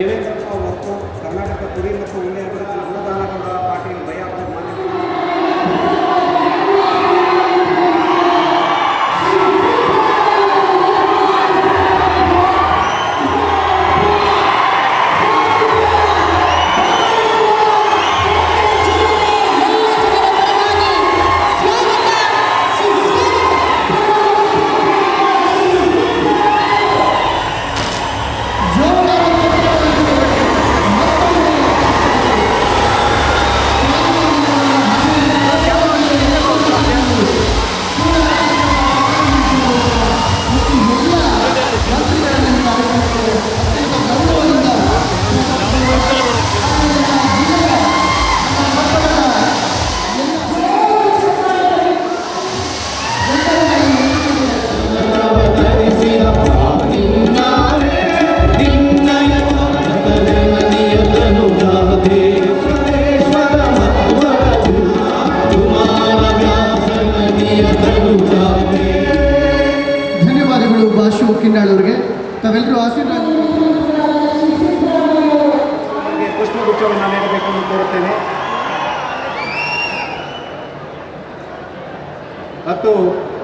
Giving ಧನ್ಯವಾದಗಳು ಅವ್ರಿಗೆ. ತಾವೆಲ್ಲರೂ ಆಶೀರ್ವಾದ ಕೋರುತ್ತೇನೆ. ಮತ್ತು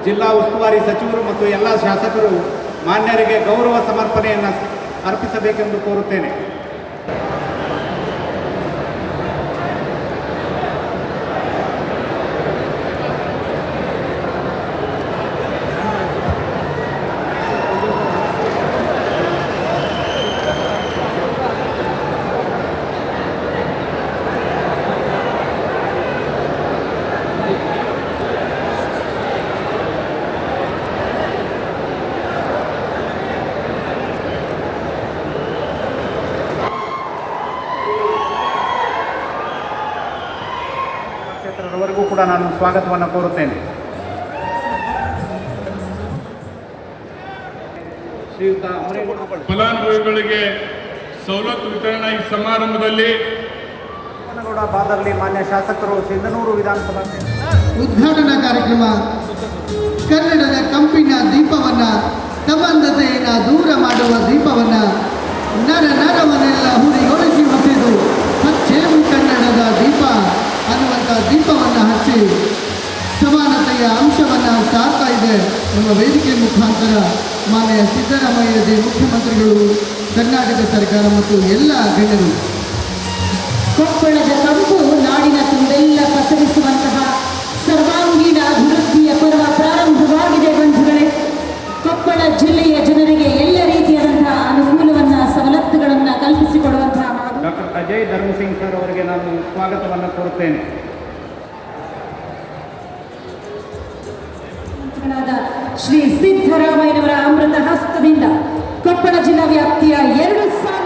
ಜಿಲ್ಲಾ ಉಸ್ತುವಾರಿ ಸಚಿವರು ಮತ್ತು ಎಲ್ಲ ಶಾಸಕರು ಮಾನ್ಯರಿಗೆ ಗೌರವ ಸಮರ್ಪಣೆಯನ್ನು ಅರ್ಪಿಸಬೇಕೆಂದು ಕೋರುತ್ತೇನೆ. ಕೂಡ ನಾನು ಸ್ವಾಗತವನ್ನು ಕೋರುತ್ತೇನೆ. ಫಲಾನುಭವಿಗಳಿಗೆ ಸವಲತ್ತು ವಿತರಣಾ ಈ ಸಮಾರಂಭದಲ್ಲಿ ಗೌಡ ಬಾದರ್ಲಿ ಮಾನ್ಯ ಶಾಸಕರು ಸಿಂಧನೂರು ವಿಧಾನಸಭಾ ಕ್ಷೇತ್ರ ಉದ್ಘಾಟನಾ ಕಾರ್ಯಕ್ರಮ. ಕನ್ನಡದ ಕಂಪಿನ ದೀಪವನ್ನ ಸಂಬಂಧತೆಯನ್ನ ದೂರ ಮಾಡುವ ದೀಪವನ್ನ ನರ ನರವನ್ನೆಲ್ಲ ಹುರಿಗೊಳಿಸಿ. ಸಮಾನತೆಯ ಅಂಶವನ್ನು ಸಾರ್ತಾ ಇದೆ ನಮ್ಮ ವೇದಿಕೆ ಮುಖಾಂತರ ಮಾನ್ಯ ಸಿದ್ದರಾಮಯ್ಯಜಿ ಮುಖ್ಯಮಂತ್ರಿಗಳು ಕರ್ನಾಟಕ ಸರ್ಕಾರ ಮತ್ತು ಎಲ್ಲ ಗಣ್ಯರು. ಕೊಪ್ಪಳದ ಕಂಪು ನಾಡಿನ ತುಂಬೆಲ್ಲ ಪಸರಿಸುವಂತಹ ಸರ್ವಾಂಗೀಣ ಅಭಿವೃದ್ಧಿಯ ಪರ್ವ ಪ್ರಾರಂಭವಾಗಿದೆ ಬಂಧುಗಳೇ. ಕೊಪ್ಪಳ ಜಿಲ್ಲೆಯ ಜನರಿಗೆ ಎಲ್ಲ ರೀತಿಯಾದಂತಹ ಅನುಕೂಲವನ್ನ ಸವಲತ್ತುಗಳನ್ನು ಕಲ್ಪಿಸಿಕೊಡುವಂತಹ ಡಾಕ್ಟರ್ ಅಜಯ್ ಧರ್ಮಸಿಂಗ್ ಸರ್ ಅವರಿಗೆ ನಾನು ಸ್ವಾಗತವನ್ನು ಕೋರುತ್ತೇನೆ. ಮಂತ್ರಿಗಳಾದ ಶ್ರೀ ಸಿದ್ದರಾಮಯ್ಯನವರ ಅಮೃತ ಹಸ್ತದಿಂದ ಕೊಪ್ಪಳ ಜಿಲ್ಲಾ ವ್ಯಾಪ್ತಿಯ ಎರಡು ಸಾವಿರ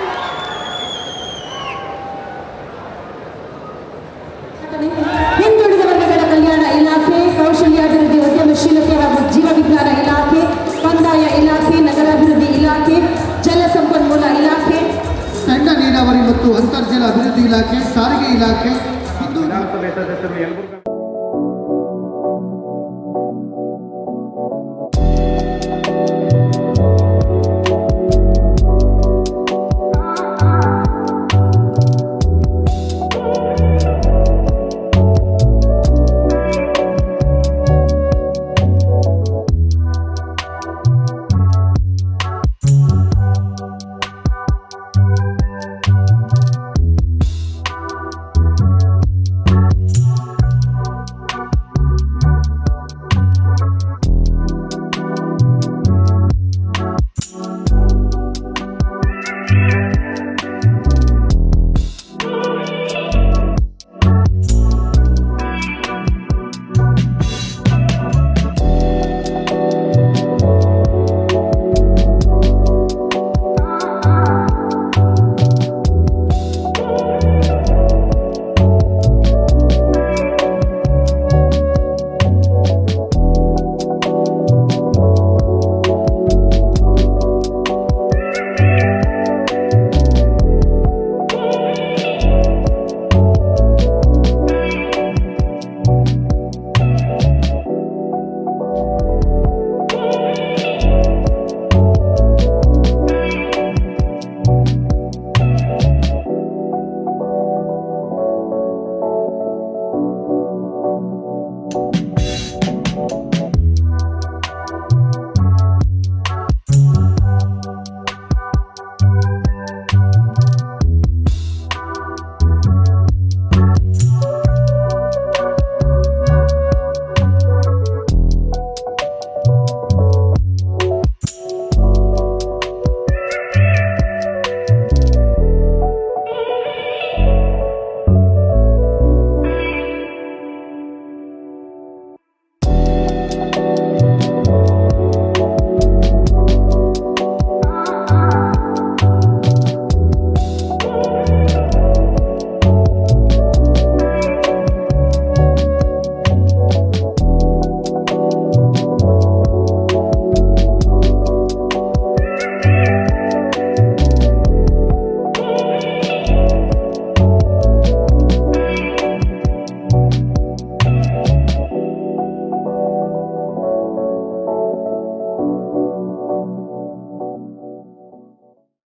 ಹಿಂದುಳಿದ ವರ್ಗಗಳ ಕಲ್ಯಾಣ ಇಲಾಖೆ ಕೌಶಲ್ಯಾಭಿವೃದ್ಧಿ ಉದ್ಯಮಶೀಲತೆ ಹಾಗೂ ಜೀವ ವಿಜ್ಞಾನ ಇಲಾಖೆ ಕಂದಾಯ ಇಲಾಖೆ ನಗರಾಭಿವೃದ್ಧಿ ಇಲಾಖೆ ಜಲಸಂಪನ್ಮೂಲ ಇಲಾಖೆ ಸಣ್ಣ ನೀರಾವರಿ ಮತ್ತು ಅಂತರ್ಜಲ ಅಭಿವೃದ್ಧಿ ಇಲಾಖೆ ಸಾರಿಗೆ ಇಲಾಖೆ